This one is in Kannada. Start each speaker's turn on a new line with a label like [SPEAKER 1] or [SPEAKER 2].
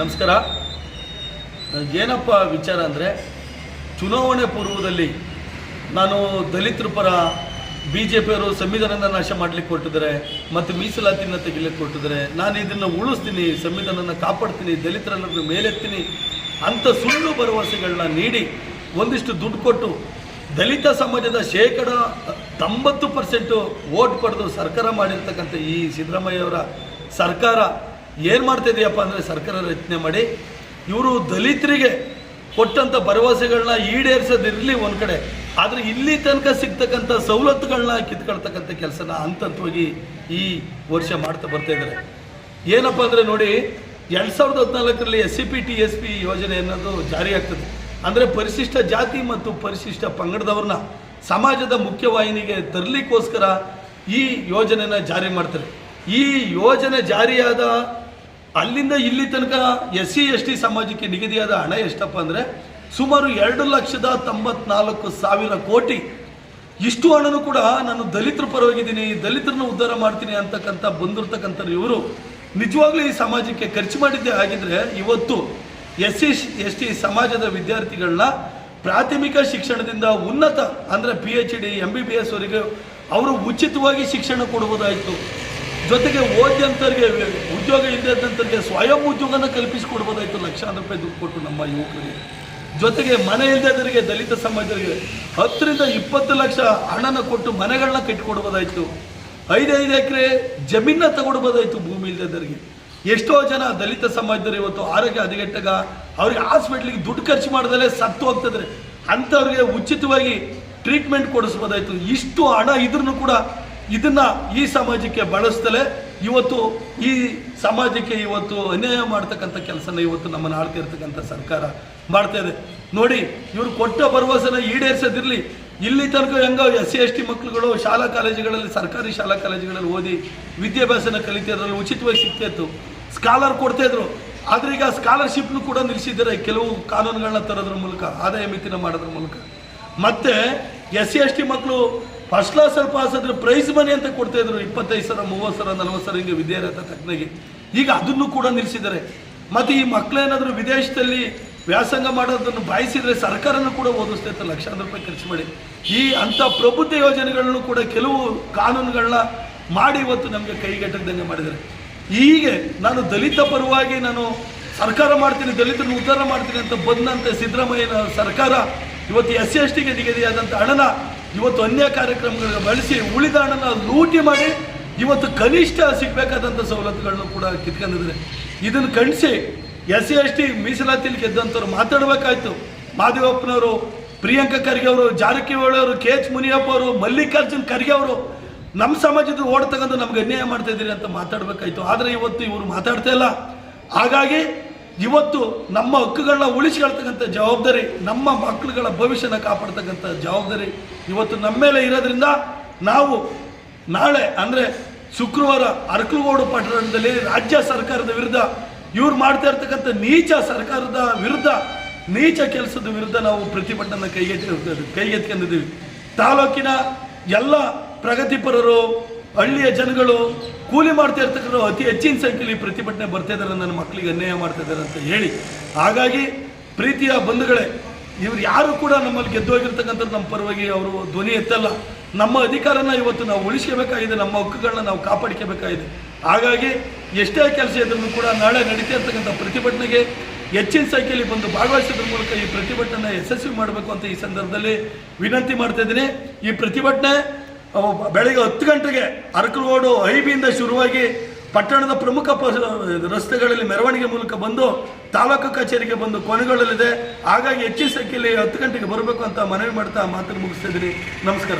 [SPEAKER 1] ನಮಸ್ಕಾರ. ಏನಪ್ಪ ವಿಚಾರ ಅಂದರೆ, ಚುನಾವಣೆ ಪೂರ್ವದಲ್ಲಿ ನಾನು ದಲಿತರ ಪರ ಬಿ ಜೆ ಪಿಯವರು ಸಂವಿಧಾನನ ನಾಶ ಮಾಡಲಿಕ್ಕೆ ಕೊಟ್ಟಿದ್ದಾರೆ ಮತ್ತು ಮೀಸಲಾತಿಯನ್ನು ತೆಗಿಲಿಕ್ಕೆ ಕೊಟ್ಟಿದ್ದಾರೆ ನಾನು ಇದನ್ನು ಉಳಿಸ್ತೀನಿ, ಸಂವಿಧಾನನ ಕಾಪಾಡ್ತೀನಿ ದಲಿತರನ್ನ ಮೇಲೆತ್ತೀನಿ ಅಂಥ ಸುಳ್ಳು ಭರವಸೆಗಳನ್ನ ನೀಡಿ ಒಂದಿಷ್ಟು ದುಡ್ಡು ಕೊಟ್ಟು ದಲಿತ ಸಮಾಜದ ಶೇಕಡ ತೊಂಬತ್ತು ಪರ್ಸೆಂಟು ಓಟ್ ಪಡೆದು ಸರ್ಕಾರ ಮಾಡಿರ್ತಕ್ಕಂಥ ಈ ಸಿದ್ದರಾಮಯ್ಯವರ ಸರ್ಕಾರ ಏನು ಮಾಡ್ತಿದೆಯಪ್ಪ ಅಂದರೆ ಸರ್ಕಾರ ರಚನೆ ಮಾಡಿ ಇವರು ದಲಿತರಿಗೆ ಕೊಟ್ಟಂಥ ಭರವಸೆಗಳನ್ನ ಈಡೇರಿಸೋದಿರಲಿ ಒಂದು ಕಡೆ. ಆದರೆ ಇಲ್ಲಿ ತನಕ ಸಿಗ್ತಕ್ಕಂಥ ಸವಲತ್ತುಗಳನ್ನ ಕಿತ್ಕೊಳ್ತಕ್ಕಂಥ ಕೆಲಸನ ಹಂತಂತವಾಗಿ ಈ ವರ್ಷ ಮಾಡ್ತಾ ಬರ್ತಾ ಇದ್ದಾರೆ ಏನಪ್ಪ ಅಂದರೆ ನೋಡಿ, ಎರಡು ಸಾವಿರದ ಹದಿನಾಲ್ಕರಲ್ಲಿ S C P T S P ಯೋಜನೆ ಅನ್ನೋದು ಜಾರಿಯಾಗ್ತದೆ ಅಂದರೆ ಪರಿಶಿಷ್ಟ ಜಾತಿ ಮತ್ತು ಪರಿಶಿಷ್ಟ ಪಂಗಡದವ್ರನ್ನ ಸಮಾಜದ ಮುಖ್ಯವಾಹಿನಿಗೆ ತರಲಿಕ್ಕೋಸ್ಕರ ಈ ಯೋಜನೆನ ಜಾರಿ ಮಾಡ್ತಾರೆ. ಈ ಯೋಜನೆ ಜಾರಿಯಾದ ಅಲ್ಲಿಂದ ಇಲ್ಲಿ ತನಕ ಎಸ್ ಸಿ, ಎಸ್ ಟಿ ಸಮಾಜಕ್ಕೆ ನಿಗದಿಯಾದ ಹಣ ಎಷ್ಟಪ್ಪ ಅಂದರೆ ಸುಮಾರು ಎರಡು ಲಕ್ಷದ ತೊಂಬತ್ನಾಲ್ಕು ಸಾವಿರ ಕೋಟಿ. ಇಷ್ಟು ಹಣನೂ ಕೂಡ ನಾನು ದಲಿತರ ಪರವಾಗಿದ್ದೀನಿ ದಲಿತರನ್ನ ಉದ್ಧಾರ ಮಾಡ್ತೀನಿ ಅಂತಕ್ಕಂಥ ಬಂದಿರ್ತಕ್ಕಂಥ ಇವರು ನಿಜವಾಗ್ಲೂ ಈ ಸಮಾಜಕ್ಕೆ ಖರ್ಚು ಮಾಡಿದ್ದೇ ಆಗಿದ್ರೆ ಇವತ್ತು ಎಸ್ ಸಿ, ಎಸ್ ಟಿ ಸಮಾಜದ ವಿದ್ಯಾರ್ಥಿಗಳನ್ನ ಪ್ರಾಥಮಿಕ ಶಿಕ್ಷಣದಿಂದ ಉನ್ನತ ಅಂದರೆ P H D M B B S ವರೆಗೆ ಅವರು ಉಚಿತವಾಗಿ ಶಿಕ್ಷಣ ಕೊಡ್ಬೋದಾಯಿತು ಜೊತೆಗೆ ಓದಿದಂಥವ್ರಿಗೆ ಉದ್ಯೋಗ ಇಲ್ಲದಂಥವ್ರಿಗೆ ಸ್ವಯಂ ಉದ್ಯೋಗನ ಕಲ್ಪಿಸಿಕೊಡ್ಬೋದಾಯಿತು, ಲಕ್ಷಾಂತರ ರೂಪಾಯಿ ದುಡ್ಡು ಕೊಟ್ಟು ನಮ್ಮ ಯುವಕರಿಗೆ. ಜೊತೆಗೆ ಮನೆ ಇಲ್ಲದವರಿಗೆ ದಲಿತ ಸಮಾಜರಿಗೆ ಹತ್ತರಿಂದ ಇಪ್ಪತ್ತು ಲಕ್ಷ ಹಣನ ಕೊಟ್ಟು ಮನೆಗಳನ್ನ ಕಟ್ಟಿಕೊಡ್ಬೋದಾಯಿತು. ಐದೈದು ಎಕರೆ ಜಮೀನ ತಗೊಡ್ಬೋದಾಯಿತು ಭೂಮಿ ಇಲ್ಲದವರಿಗೆ ಎಷ್ಟೋ ಜನ ದಲಿತ ಸಮಾಜದವರು ಇವತ್ತು ಆರೋಗ್ಯ ಹದಿಗೆಟ್ಟಾಗ ಅವ್ರಿಗೆ ಹಾಸ್ಪಿಟ್ಲಿಗೆ ದುಡ್ಡು ಖರ್ಚು ಮಾಡ್ದಲೇ ಸತ್ತು ಹೋಗ್ತದ್ರೆ ಅಂಥವ್ರಿಗೆ ಉಚಿತವಾಗಿ ಟ್ರೀಟ್ಮೆಂಟ್ ಕೊಡಿಸ್ಬೋದಾಯ್ತು. ಇಷ್ಟು ಹಣ ಇದ್ರೂ ಕೂಡ ಇದನ್ನ ಈ ಸಮಾಜಕ್ಕೆ ಬಳಸ್ತಲೇ ಇವತ್ತು ಈ ಸಮಾಜಕ್ಕೆ ಇವತ್ತು ಅನ್ಯಾಯ ಮಾಡ್ತಕ್ಕಂಥ ಕೆಲಸನ ಇವತ್ತು ನಮ್ಮನ್ನು ಆಳ್ತಾ ಇರ್ತಕ್ಕಂಥ ಸರ್ಕಾರ ಮಾಡ್ತಾ ಇದೆ. ನೋಡಿ, ಇವರು ಕೊಟ್ಟ ಭರವಸೆನ ಈಡೇರಿಸೋದಿರಲಿ, ಇಲ್ಲಿ ತನಕ ಹೆಂಗ ಎಸ್ ಸಿ, ಎಸ್ ಟಿ ಮಕ್ಕಳುಗಳು ಶಾಲಾ ಕಾಲೇಜುಗಳಲ್ಲಿ, ಸರ್ಕಾರಿ ಶಾಲಾ ಕಾಲೇಜುಗಳಲ್ಲಿ ಓದಿ ವಿದ್ಯಾಭ್ಯಾಸನ ಕಲಿತಿದ್ರಲ್ಲಿ ಉಚಿತವಾಗಿ ಸಿಗ್ತಾ ಇತ್ತು. ಸ್ಕಾಲರ್ ಕೊಡ್ತಾ ಇದ್ರು. ಆದ್ರೆ ಈಗ ಸ್ಕಾಲರ್ಶಿಪ್ನು ಕೂಡ ನಿಲ್ಲಿಸಿದ್ದಾರೆ ಕೆಲವು ಕಾನೂನುಗಳನ್ನ ತರೋದ್ರ ಮೂಲಕ, ಆದಾಯ ಮಿತಿನ ಮಾಡೋದ್ರ ಮೂಲಕ. ಮತ್ತೆ ಎಸ್ ಸಿ, ಎಸ್ ಟಿ ಮಕ್ಕಳು ಫಸ್ಟ್ ಕ್ಲಾಸಲ್ಲಿ ಪಾಸ್ ಆದ್ರೆ ಪ್ರೈಸ್ ಮನಿ ಅಂತ ಕೊಡ್ತಾ ಇದ್ರು, ಇಪ್ಪತ್ತೈದು ಸಾವಿರ ಮೂವತ್ತು ಸಾವಿರ ನಲ್ವತ್ತು ಸಾವಿರ ಹಿಂಗೆ ವಿದ್ಯಾರ್ಥಿ ತಕ್ಕನಾಗಿ ಈಗ ಅದನ್ನು ಕೂಡ ನಿಲ್ಲಿಸಿದ್ದಾರೆ. ಮತ್ತೆ ಈ ಮಕ್ಕಳೇನಾದರೂ ವಿದೇಶದಲ್ಲಿ ವ್ಯಾಸಂಗ ಮಾಡೋದನ್ನು ಬಾಯಿಸಿದರೆ ಸರ್ಕಾರನೂ ಕೂಡ ಓದಿಸ್ತಾ ಇತ್ತು, ಲಕ್ಷಾಂತರ ರೂಪಾಯಿ ಖರ್ಚು ಮಾಡಿ. ಈ ಅಂಥ ಪ್ರಬುದ್ಧ ಯೋಜನೆಗಳನ್ನು ಕೂಡ ಕೆಲವು ಕಾನೂನುಗಳನ್ನ ಮಾಡಿ ಇವತ್ತು ನಮಗೆ ಕೈಗೆಟಕದಂಗೆ ಮಾಡಿದ್ದಾರೆ. ಹೀಗೆ ನಾನು ದಲಿತ ಪರವಾಗಿ ನಾನು ಸರ್ಕಾರ ಮಾಡ್ತೀನಿ, ದಲಿತರನ್ನು ಉದ್ಧಾರ ಮಾಡ್ತೀನಿ ಅಂತ ಬಂದಂತೆ ಸಿದ್ದರಾಮಯ್ಯನ ಸರ್ಕಾರ ಇವತ್ತು ಎಸ್ ಸಿ ಎಸ್ ಟಿಗೆ ನಿಗದಿಯಾದಂಥ ಹಣನ ಇವತ್ತು ಅನ್ಯ ಕಾರ್ಯಕ್ರಮಗಳನ್ನು ಬಳಸಿ ಉಳಿದ ಹಣನ ಲೂಟಿ ಮಾಡಿ ಇವತ್ತು ಕನಿಷ್ಠ ಸಿಗಬೇಕಾದಂಥ ಸವಲತ್ತುಗಳನ್ನು ಕೂಡ ಕಿತ್ಕೊಂಡಿದ್ದಾರೆ. ಇದನ್ನು ಖಂಡಿಸಿ ಎಸ್ ಸಿ ಎಸ್ ಟಿ ಮೀಸಲಾತಿಲಿ ಗೆದ್ದಂಥವ್ರು ಮಾತಾಡಬೇಕಾಯ್ತು. ಮಾದೇವಪ್ಪನವರು, ಪ್ರಿಯಾಂಕಾ ಖರ್ಗೆ ಅವರು, ಜಾರಕಿಹೊಳಿ ಅವರು, ಕೆ ಎಚ್ ಮುನಿಯಪ್ಪ ಅವರು, ಮಲ್ಲಿಕಾರ್ಜುನ್ ಖರ್ಗೆ ಅವರು ನಮ್ಮ ಸಮಾಜದ ಓಡ್ ತಗೊಂಡು ನಮ್ಗೆ ಅನ್ಯಾಯ ಮಾಡ್ತಾ ಇದ್ದೀರಿ ಅಂತ ಮಾತಾಡಬೇಕಾಯ್ತು. ಆದರೆ ಇವತ್ತು ಇವರು ಮಾತಾಡ್ತಾ ಇಲ್ಲ. ಹಾಗಾಗಿ ಇವತ್ತು ನಮ್ಮ ಹಕ್ಕುಗಳನ್ನ ಉಳಿಸ್ಕೊಳ್ತಕ್ಕಂಥ ಜವಾಬ್ದಾರಿ, ನಮ್ಮ ಮಕ್ಕಳುಗಳ ಭವಿಷ್ಯನ ಕಾಪಾಡ್ತಕ್ಕಂಥ ಜವಾಬ್ದಾರಿ ಇವತ್ತು ನಮ್ಮ ಮೇಲೆ ಇರೋದ್ರಿಂದ ನಾವು ನಾಳೆ ಅಂದರೆ ಶುಕ್ರವಾರ ಅರಕಲಗೋಡು ಪಟ್ಟಣದಲ್ಲಿ ರಾಜ್ಯ ಸರ್ಕಾರದ ವಿರುದ್ಧ, ಇವ್ರು ಮಾಡ್ತಾ ಇರ್ತಕ್ಕಂಥ ನೀಚ ಸರ್ಕಾರದ ವಿರುದ್ಧ, ನೀಚ ಕೆಲಸದ ವಿರುದ್ಧ ನಾವು ಪ್ರತಿಭಟನೆ ಕೈಗೆತ್ತಿ ಕೈಗೆತ್ಕೊಂಡಿದ್ದೀವಿ ತಾಲೂಕಿನ ಎಲ್ಲ ಪ್ರಗತಿಪರರು, ಹಳ್ಳಿಯ ಜನಗಳು ಕೂಲಿ ಮಾಡ್ತಾ ಇರ್ತಕ್ಕಂಥ ಅತಿ ಹೆಚ್ಚಿನ ಸಂಖ್ಯೆಯಲ್ಲಿ ಪ್ರತಿಭಟನೆ ಬರ್ತಾ ಇದ್ದಾರೆ ನನ್ನ ಮಕ್ಕಳಿಗೆ ಅನ್ಯಾಯ ಮಾಡ್ತಾ ಇದ್ದಾರೆ ಅಂತ ಹೇಳಿ. ಹಾಗಾಗಿ ಪ್ರೀತಿಯ ಬಂಧುಗಳೇ, ಇವ್ರು ಯಾರು ಕೂಡ ನಮ್ಮಲ್ಲಿ ಗೆದ್ದೋಗಿರ್ತಕ್ಕಂಥದ್ದು ನಮ್ಮ ಪರವಾಗಿ ಅವರು ಧ್ವನಿ ಎತ್ತಲ್ಲ. ನಮ್ಮ ಅಧಿಕಾರನ ಇವತ್ತು ನಾವು ಉಳಿಸ್ಕೋಬೇಕಾಗಿದೆ, ನಮ್ಮ ಹಕ್ಕುಗಳನ್ನ ನಾವು ಕಾಪಾಡ್ಕೋಬೇಕಾಗಿದೆ. ಹಾಗಾಗಿ ಎಷ್ಟೇ ಕೆಲಸ ಇದ್ರೂ ಕೂಡ ನಾಳೆ ನಡೀತಾ ಇರ್ತಕ್ಕಂಥ ಪ್ರತಿಭಟನೆಗೆ ಹೆಚ್ಚಿನ ಸಂಖ್ಯೆಯಲ್ಲಿ ಬಂದು ಭಾಗವಹಿಸೋದ್ರ ಮೂಲಕ ಈ ಪ್ರತಿಭಟನೆ ಯಶಸ್ವಿ ಮಾಡಬೇಕು ಅಂತ ಈ ಸಂದರ್ಭದಲ್ಲಿ ವಿನಂತಿ ಮಾಡ್ತಾ ಇದ್ದೀನಿ. ಈ ಪ್ರತಿಭಟನೆ ಬೆಳಗ್ಗೆ ಹತ್ತು ಗಂಟೆಗೆ ಅರಕಲಗೋಡು ಐಬಿಯಿಂದ ಶುರುವಾಗಿ ಪಟ್ಟಣದ ಪ್ರಮುಖ ರಸ್ತೆಗಳಲ್ಲಿ ಮೆರವಣಿಗೆ ಮೂಲಕ ಬಂದು ತಾಲೂಕು ಕಚೇರಿಗೆ ಬಂದು ಕೊನೆಗೊಳ್ಳಲಿದೆ. ಹಾಗಾಗಿ ಹೆಚ್ಚಿನ ಸಂಖ್ಯೆಯಲ್ಲಿ ಹತ್ತು ಗಂಟೆಗೆ ಬರಬೇಕು ಅಂತ ಮನವಿ ಮಾಡ್ತಾ ಮಾತನ್ನು ಮುಗಿಸ್ತಿದ್ದೀನಿ ನಮಸ್ಕಾರ.